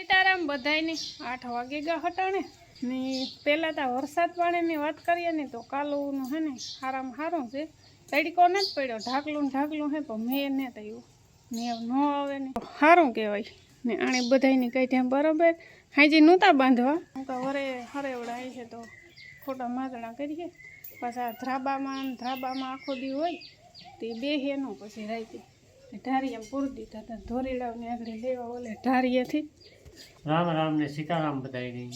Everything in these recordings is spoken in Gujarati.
સીતારામ બધાયને આઠ વાગે ગયા હટાણે. ને પહેલાં તો વરસાદ પાણીની વાત કરીએ ને તો કાલુનું હે ને સારામાં સારું છે. તડકો જ પડ્યો, ઢાકલું ને ઢાકલું હે, પણ મેં ને થયું. ને ન આવે ને. સારું કહેવાય. ને આણે બધાયની કઈ ત્યાં બરાબર. હાજી નહોતા બાંધવા? હું તો વરે હરેવડાય છે તો ખોટા માદણા કરીએ. પાછા ધ્રાબામાં ને ધ્રાબામાં આખો દી હોય, તે બે હેનો પછી રાઈતી ઢારિયા પૂરતી થતા હતા ધોરીડાવને આગળ લેવા ઓલે ઢારિયાથી રામ રામ ને સીતારામ બધાય દઈ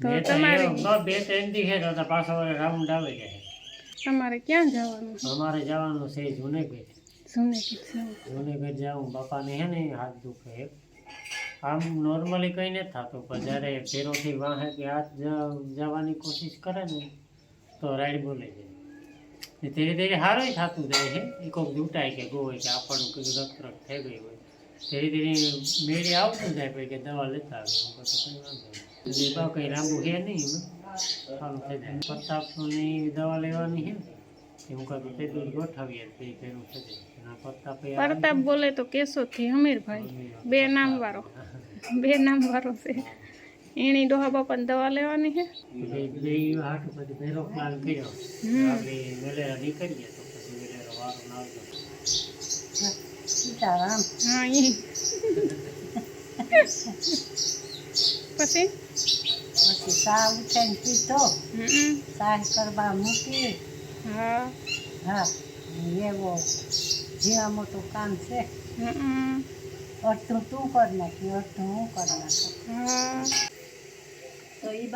બે તો તમારે- એવું, બસ બે ત્રણ દી છે તો પાછો વળી રાઉન્ડ આવે જાય તમારે ક્યાં જવાનું અમારે જવાનું છે જુનેગઢ. જુનેગઢ જાઉં બાપાને હે ને હાથ દુખે. આમ નોર્મલી કંઈ નથી થતું પણ જ્યારે ફેરોથી વાહે કે હાથ જવાની કોશિશ કરે ને તો રાઈડ બોલે છે. ધીરે ધીરે સારું થતું જાય છે એ કોઈક દૂટાય કે ગોય કે આપણું કીધું રક્ત થઈ ગયું હોય. ધીરે ધીરે મેળે આવતું જાય પછી કે દવા લેતા આવે હું કહું તો કંઈ વાંધો નહીં દીપા કંઈ લાંબુ છે નહીં એમાં સારું થઈ જાય પ્રતાપની દવા લેવાની છે એ હું કહું તે દૂધ ગોઠવીએ તે પેલું થઈ જાય એના પ્રતાપ એ આવે પ્રતાપ બોલે તો કેશોદથી હમીરભાઈ બે નામ વાળો બે નામ વાળો છે એની ડોહા બાપાને દવા લેવાની છે બે બે હાટ પછી ભેરો પ્લાન કર્યો હમ. આપણે વેલેરા નીકળીએ તો પછી વેલેરો વારો ના આવતો સીતારામ હા ઈ પછી પછી સા ઉઠાઈને હમ સાહ કરવા મૂકી હા હા એવો જીવા મોટું કામ છે હમ અડધું તું કર નાખી અડધું હું કરી નાખું એ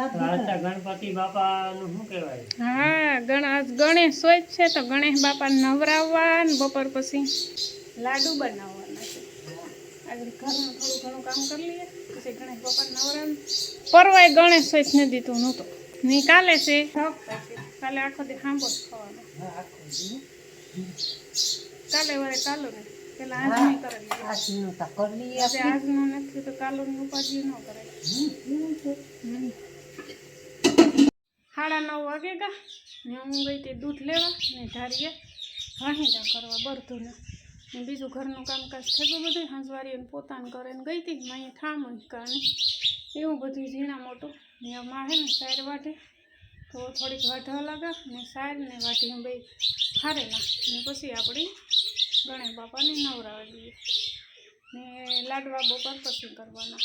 ગણપતિ બાપાનું શું કહેવાય હા ગણ ગણેશ હોય છે તો ગણેશ બાપા નવરાવવા ને બપોર પછી લાડુ બનાવવાના છે. આગળ ઘરનું થોડું ઘણું કામ કરી લઈએ પછી ગણેશ બાપા નવરાવ પરવાય ગણેશ તું નહોતો. કાલે છે. કાલે આખો દી જ ખાવાનો. કાલે વરે કાલો ને. પેલા આજની કરી લઈએ આજનું તો કરી આજે આજનું નથી તો કાલોની ઉપાધિ ન કરે. સાડા નવ વાગે ગા ને હું ગઈ તે દૂધ લેવા ને ધારીએ વાહિંદા કરવા બરધું ને બીજું ઘરનું કામકાજ થયું બધું. હંસવારી પોતાનું કરે ને ગઈ હતી. અહીંયા ઠામ કારણે એવું બધું ઝીણા મોટું. ને માં હે ને સાયર વાટે. તો થોડીક વાઢવા લાગા ને સાયર ને વાટી બે હારેલા. ને પછી આપણી ગણેશ બાપાને નવરાવા દઈએ ને લાડવા બપોર પછી કરવાના.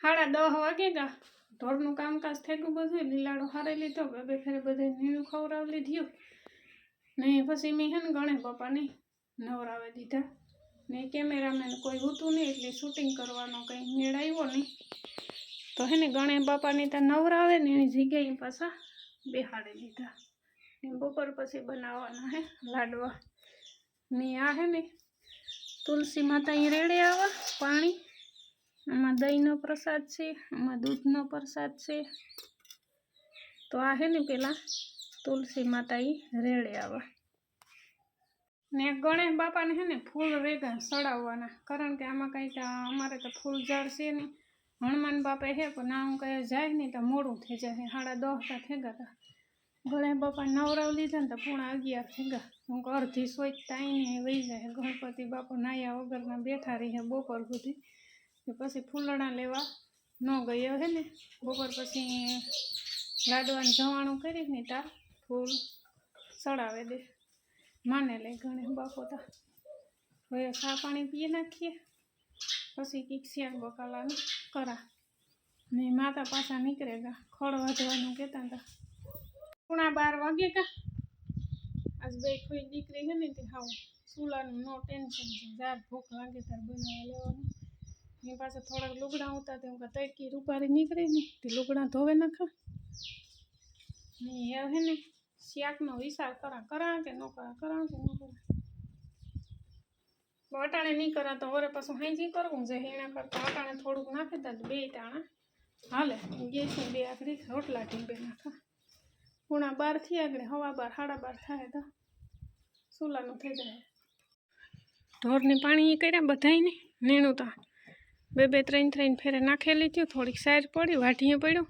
સાડા દહ વાગે ગા. ઢોરનું કામકાજ થઈ બધું. લીલાડો હારે લીધો. બે ફેરે બધે નીણું ખવડાવી લીધું. ને પછી મેં હે ને ગણેશ બાપાને નવરાવી દીધા. ને કેમેરામેન કોઈ હતું નહીં, એટલે શૂટિંગ કરવાનો કંઈ મેળ આવ્યો નહીં. તો હે ને ગણે બાપાને ત્યાં નવરાવે ને એની જગ્યાએ પાછા બેહાડી દીધા. ને બપોર પછી બનાવવાના હે, લાડવા. ને આ હે ને તુલસી માતા અહીં રેડે આવા, પાણી. આમાં દહીંનો પ્રસાદ છે, આમાં દૂધનો પ્રસાદ છે. તો આ હે ને પેલા તુલસી માતા અહીં રેડે આવા. ને ગણેશ બાપાને હે ને ફૂલ રેગા સડાવવાના. કારણ કે આમાં કંઈ તો અમારે તો ફૂલ ઝાડ છે નહીં. હનુમાન બાપા હે, પણ ના હું કહે જાય નહીં તો મોડું થઈ જાય. સાડા દસ તા થઈ ગયા તા. ગણેશ બાપા નવરાવ લીધા ને તો પૂણા અગિયાર થઈ ગયા. હું કહું અડધી સોચ તાઈને વહી જાય. ગણપતિ બાપુ નાયા વગરના બેઠા રહીએ બપોર સુધી. ને પછી ફૂલડા લેવા ન ગયો હે ને. બપોર પછી લાડવાનું જવાણું કરી ને તા ફૂલ ચડાવે દે. માને લે ઘણે બાપો તા. હવે ખા પાણી પીએ નાખીએ. પછી કંઈક શિયાળ બકાલાનું કરા. ને માતા પાછા નીકળે ગા. ખડ વધવાનું કહેતા હતા પૂણા બાર વાગે કા આજ બે કોઈ દીકરી છે ને તે હાવ ચૂલાનું નો ટેન્શન છે. જાર ભૂખ લાગે ત્યારે બનાવી લેવાનું. એની પાસે થોડાક લુગડા ઉતા તે હું તડકી રૂપારી નીકળે ને તે લુગડા ધોવે નાખા. ને હે ને શાકનો વિચાર કરા કરા કે ન કરા કરા કે ન કરા અટાણે નહીં કરા તો વરે પાછું હાંજી કરવું છે એના કરતાં અટાણે થોડુંક નાખી દે તો બે ટાણા હાલે ગેસની બે આખરી રોટલા ઢીંબે નાખા પૂણા બારથી આગળ હવા બાર સાડા બાર થાય તો સુલાનું થઈ જાય ઢોરને પાણી એ કર્યા બધાયને નીણું તા બે બે ત્રણ ત્રણ ફેરે નાખેલી થયું થોડીક સાઈઝ પડી વાઢીએ પડ્યું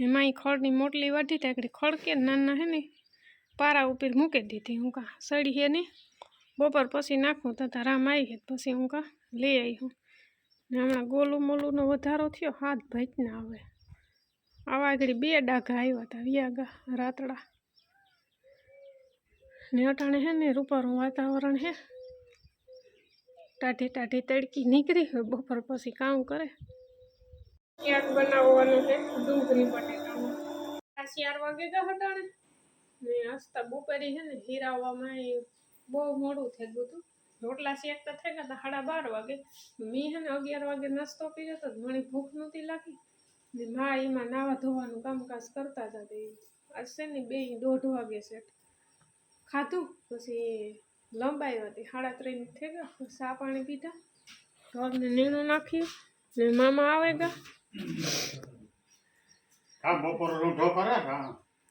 એમાં ઈ ખડની મોટલી વાઢી ત્યાં આગળ ખડકે નાના હે ને પારા ઉપર મૂકી દીધી હું કા સડી હે ને. બપોર પછી નાખું તો રામ આવી ગઈ. પછી હું કા લઈ આવી હું. ને હમણાં ગોલું મોલુંનો વધારો થયો, હાથ ભાઈના આવે આવા આગળ બે ડાઘા આવ્યા હતા વ્યાગા રાતડા. ને અટાણે હે ને રૂપારું વાતાવરણ હે. ટાઢી ટાઢી તડકી નીકળી હોય બપોર પછી કામ કરે. શાક બનાવવાનું છે, ડુંગળી બટેટાનું આ ચાર વાગે ગયા હટાણે ને હસતા બપોરે છે ને હીરાવામાં એ બહુ મોડું થઈ ગયું હતું. રોટલા શેકતા થઈ ગયા હતા સાડા બાર વાગે. મેં છે ને અગિયાર વાગે નાસ્તો પીધો તો મને ભૂખ નહોતી લાગી. ને મા એમાં નાવા ધોવાનું કામકાજ કરતા હતા તે આજ છે ને બે દોઢ વાગે છે ખાધું. પછી લંબાઈ હતી સાડા ત્રણ થઈ ગયા. સા પાણી પીધા. ઢોરને નીણું નાખ્યું ને મામા આવે ગયા હા બપોર રૂંઢો કરે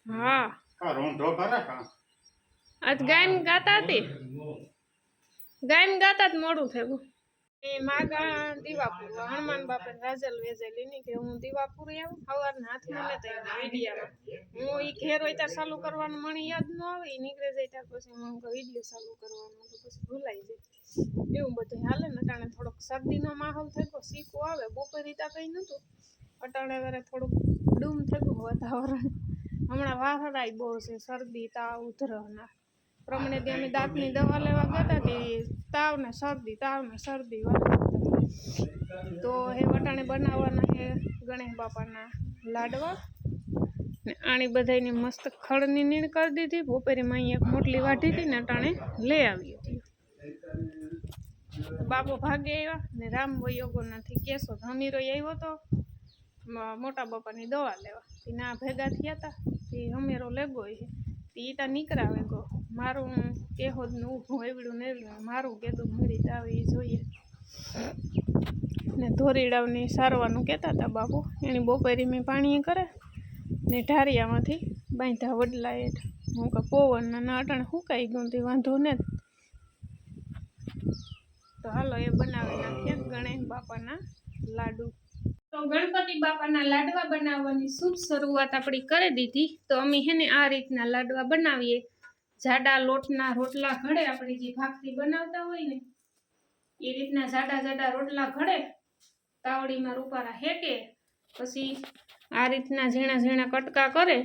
હા. કા રૂંઢો કરે કા આજ ગાયન ગાતા હતી ગાયન ગાતા જ મોડું થયું. એ માગા દીવાપુર હનુમાન બાપા રાજલ વેજેલી ની કે હું દીવાપુર આવું. સવારના હાથમાં લેતા આવ્યા વિડીયામાં હું ઈ ઘેર હોય ત્યાં ચાલુ કરવાનું મને યાદ ન આવે. એ નીકળે જાય ત્યાં પછી હું વીડિયો ચાલુ કરવાનું. તો પછી ભૂલાઈ જાય. એવું બધું હાલે ને અટાણે થોડોક શરદીનો માહોલ થયો શીકો આવે. બપોરે રીતે કંઈ નહોતું અટાણે વારે થોડુંક ડૂમ થયું વાતાવરણ. હમણાં વાહરાય બહુ છે શરદી તાવ ઉધરહના પ્રમાણે દી અમે દાંતની દવા લેવા ગયા હતા તાવ ને શરદી તાવ ને શરદી તો એ વટાણે બનાવવાના હે ગણેશ બાપાના લાડવા. ને આણી બધાની મસ્ત ખડની નીણ કરી દીધી. બપોરે માં એક મોટલી વાઢી હતી ને અટાણે લઈ આવી હતી. બાપો ભાગે આવ્યા ને રામ યોગો નથી કેસો ધમીરો આવ્યો હતો મોટા બાપાની દવા લેવા. ના ભેગા થયા હતા એ હમેરો લેગો એ તા નીકળાવે ગો. મારું કેહોદનું ઊભું એવડું ને મારું કેદું મરી આવે એ જોઈએ. ને ધોરીડાવની સારવાનું કહેતા હતા બાપુ. એની બપોરી મેં પાણી કરે ને ઢારિયામાંથી બાંધ્યા વડલા એઠ હું કે પવન ના અટણ સુકાઈ ગયું તે વાંધો ને તો હાલો એ બનાવી નાખીએ ગણેશ બાપાના લાડુ. તો ગણપતિ બાપાના લાડવા બનાવવાની શુભ શરૂઆત આપણી કરી દીધી. તો અમે હે ને આ રીતના લાડવા બનાવીએ. જાડા લોટના રોટલા ઘડે આપણે જે ભાખરી બનાવતા હોય ને, એ રીતના જાડા જાડા રોટલા ઘડે, તાવડીમાં રૂપારા હેકે પછી આ રીતના ઝીણા ઝીણા કટકા કરે,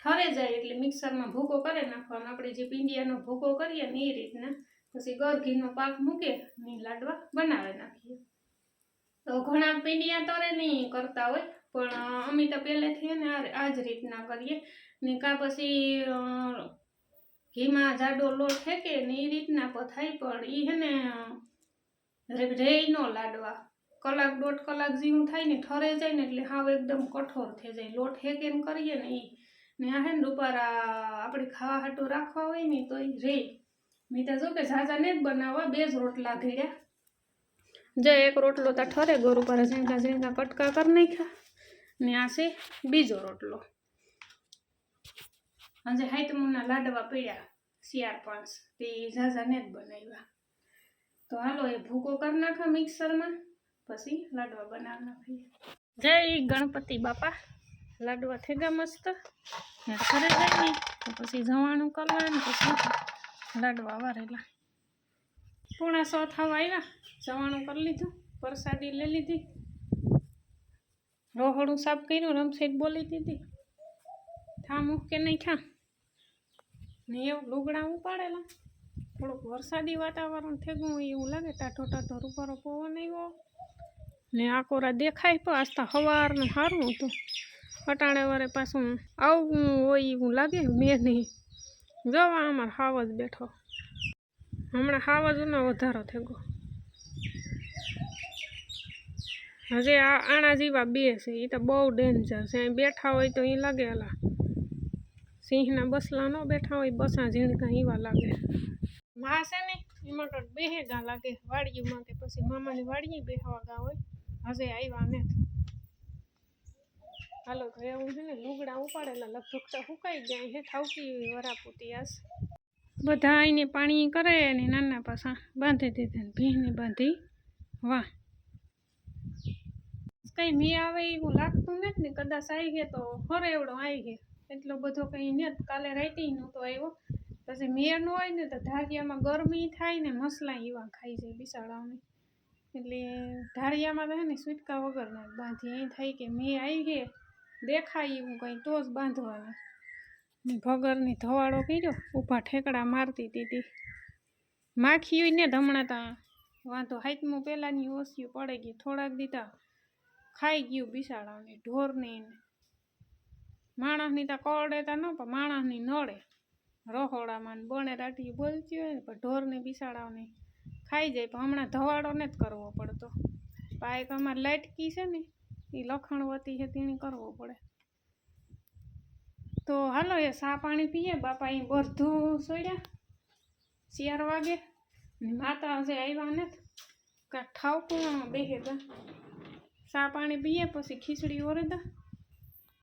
ઠરે જાય એટલે મિક્સરમાં ભૂકો કરે નાખવાનો. આપણે જે પીંડિયાનો ભૂકો કરીએ ને એ રીતના, પછી ગર ઘીનો પાક મૂકે ને લાડવા બનાવી નાખીએ. તો ઘણા પીડિયા તો નહીં કરતા હોય, પણ અમે તો પહેલેથી ને આ જ રીતના કરીએ. ને કાં પછી ઘીમાં જાડો લોટ ફેંકે ને એ રીતના પથાય પણ એ હે ને રે- નો લાડવા. કલાક દોઢ કલાક જેવું થાય ને ઠરે જાય ને એટલે હાવ એકદમ કઠોર થઈ જાય. લોટ હેકે ને કરીએ ને એ ને આ હે ને રૂપારા આપણે ખાવા હાટું રાખવા હોય ને તો એ રે મેં તો જો કે ઝાઝા ને જ બનાવવા, બે જ રોટલા ઘડ્યા જે એક રોટલો તો ઠરે ગોરુ ઉપર ઝીણકા ઝીણકા કટકા કરી નાખ્યા. ને આ છે બીજો રોટલો. આજે હાઈતમુના લાડવા પીડ્યા શિયાર પાંચ તે ઝાઝા ને જ બનાવ્યા. તો હાલો એ ભૂકો કરી નાખા મિક્સરમાં, પછી લાડવા બનાવી નાખીએ. જય ગણપતિ બાપા. લાડવા થઈ ગયા મસ્ત ઘરે જઈને તો પછી જવાનું કરવાનું પછી લાડવા વારેલા. પૂણા સો થવા આવ્યા જવાનું કરી લીધું, પ્રસાદી લઈ લીધી. રોહડું સાફ કર્યું રમસેટ બોલી દીધી થા મૂકે નહીં થા ને એવું લુગડા ઉપાડેલા. થોડુંક વરસાદી વાતાવરણ થઈ ગયું એવું લાગે, ટાઢો ટાઢો રૂપારો પવન આવ્યો ને આકોરા દેખાય પણ આસ્તા સવારનું સારું હતું. અટાણે વારે પાછું આવું હોય એવું લાગે, મેં નહીં. જવા, અમારે હાવ જ બેઠો. હમણાં હાવજનો વધારો થઈ ગયો. હજી આ આણા જેવા બે છે એ તો બહુ ડેન્જર છે. અહીં બેઠા હોય તો એ લાગે અલા. સિંહના બસલા ન બેઠા હોય, બસા ઝીણકા એવા લાગે. માં છે ને, એમાં તો બેહે ગા લાગે. વાડીમાં કે પછી મામાની વાડીએ બેહવા ગા હોય. હજે આવ્યા ને હાલો તો એવું છે ને, લુગડા ઉપાડેલા લગભગ તો સુકાઈ ગયા હે થાવકી વરાપુતી આસ બધા આવીને પાણી કરે અને નાના પાસા બાંધી દીધા ને ભીને બાંધી. વાહ. કઈ મેં આવે એવું લાગતું નથી ને, કદાચ આવી ગયા તો હરે એવડો આવી ગયા. એટલો બધો કંઈ નથી. કાલે રાઈતી નહોતો આવ્યો. પછી મેં ન હોય ને તો ધારિયામાં ગરમી થાય ને મસલા એવા ખાઈ જાય બિસાડાઓની. એટલે ઢાળિયામાં તો ને સુટકા વગરના બાંધી. અહીં થાય કે મેં આવી ગયા દેખાય એવું કંઈ તો જ બાંધવાના ને ભગરની ધવાડો કર્યો, ઊભા ઠેકડા મારતી દીધી. માખી ને હમણાં તાં. વાંધો હાથમાં પહેલાંની ઓસિયું પડે ગઈ, થોડાક દીધા. ખાઈ ગયું બિસાડાની, ઢોરની માણસની તો કરડે તો ન, પણ માણસની નળે રહોડામાં બણે રાટી બોલતી હોય ને, પણ ઢોરને બિસાડાઓને ખાઈ જાય, પણ હમણાં ધવાડો ને જ કરવો પડતો. પણ એક અમારે લાટકી છે ને એ લખણવતી છે તેણી કરવો પડે. તો હાલો એ સા પાણી પીએ. બાપા અહીં બધું સોડ્યા ચાર વાગે. માતા હશે આવ્યા ને કાંઈક ઠાવકું બેહે તા સા પાણી પીએ, પછી ખીચડી ઓરે તા